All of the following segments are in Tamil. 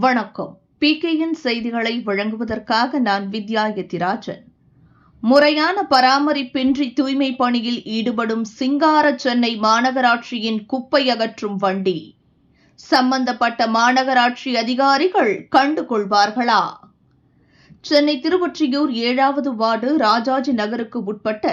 வணக்கம். பி கேயின் செய்திகளை வழங்குவதற்காக நான் வித்யா யத்திராஜன் முறையான பராமரிப்பின்றி தூய்மை பணியில் ஈடுபடும் சிங்கார சென்னை மாநகராட்சியின் குப்பை அகற்றும் வண்டி. சம்பந்தப்பட்ட மாநகராட்சி அதிகாரிகள் கண்டுகொள்வார்களா? சென்னை திருவொற்றியூர் ஏழாவது வார்டு ராஜாஜி நகருக்கு உட்பட்ட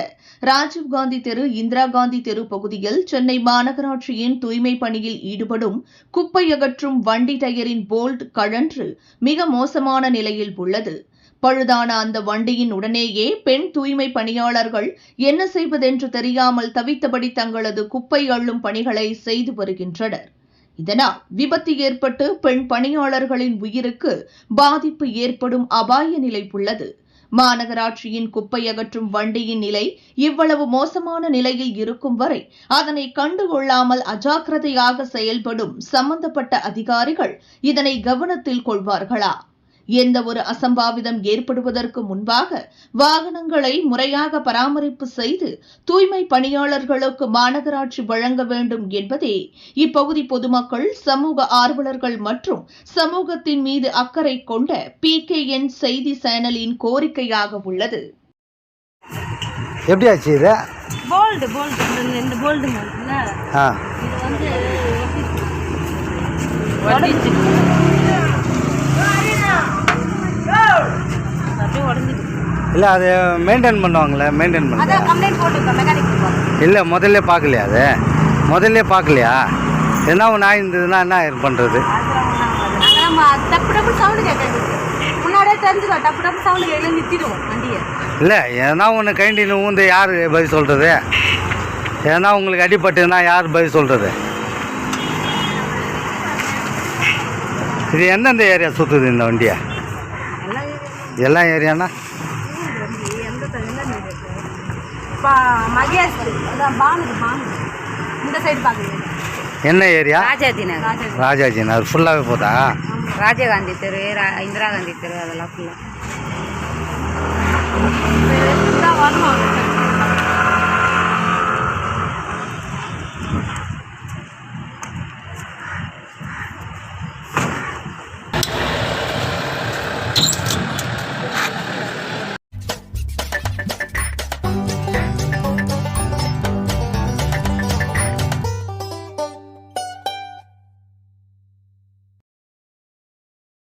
ராஜீவ்காந்தி தெரு இந்திரா காந்தி தெரு பகுதியில் சென்னை மாநகராட்சியின் தூய்மை பணியில் ஈடுபடும் குப்பை அகற்றும் வண்டி டயரின் போல்ட் கழன்று மிக மோசமான நிலையில் உள்ளது. பழுதான அந்த வண்டியின் உடனேயே பெண் தூய்மை பணியாளர்கள் என்ன செய்வதென்று தெரியாமல் தவித்தபடி தங்களது குப்பை அள்ளும் பணிகளை செய்து வருகின்றனர். இதனால் விபத்து ஏற்பட்டு பெண் பணியாளர்களின் உயிருக்கு பாதிப்பு ஏற்படும் அபாய நிலை உள்ளது. மாநகராட்சியின் குப்பை அகற்றும் வண்டியின் நிலை இவ்வளவு மோசமான நிலையில் இருக்கும் வரை அதனை கண்டுகொள்ளாமல் அஜாக்கிரதையாக செயல்படும் சம்பந்தப்பட்ட அதிகாரிகள் இதனை கவனத்தில் கொள்வார்களா? எந்த ஒரு அசம்பாவிதம் ஏற்படுவதற்கு முன்பாக வாகனங்களை முறையாக பராமரிப்பு செய்து தூய்மை பணியாளர்களுக்கு மாநகராட்சி வழங்க வேண்டும் என்பதே இப்பகுதி பொதுமக்கள் சமூக ஆர்வலர்கள் மற்றும் சமூகத்தின் மீது அக்கறை கொண்ட பிகேஎன் செய்தி சேனலின் கோரிக்கையாக உள்ளது. எப்படி ஆச்சு இது? போல்டு போல்டு இந்த இந்த போல்டு இது வந்து உடஞ்சிட்டு இல்லை அது மெயின்டைன் பண்ணுவாங்களே மெயின்டைன் பண்ணல அதான் கம்ப்ளைண்ட் போட்டுருக்கோம் மெக்கானிக் போட்டு இல்லை முதல்ல பார்க்கலையா அது? முதல்ல பார்க்கலையா? என்ன ஒன்று ஆயிருந்ததுன்னா என்ன பண்ணுறது நாங்கள் நம்ம டப்பு டப்பு சவுண்டு கேட்காது. முன்னாடியே தெரிஞ்சுக்கோ டப்பு டப்பு சவுண்டு கேட்கல நிறுத்திடுவோம் வண்டியை. இல்லை எதனா ஒன்று கைண்டின்னு ஊந்து யார் பதில் சொல்கிறது எதனா உங்களுக்கு அடிபட்டுன்னா யார் பதில் சொல்கிறது இது எந்தெந்த ஏரியா சுற்றுது இந்த வண்டியை? எல்லா ஏரியானா? என்ன ஏரியா? ராஜாஜி நகர் ராஜா ராஜாஜி நகர் ஃபுல்லாகவே போதா ராஜீவ்காந்தி தெரு இந்திரா காந்தி தெரு அதெல்லாம் ஃபுல்லாக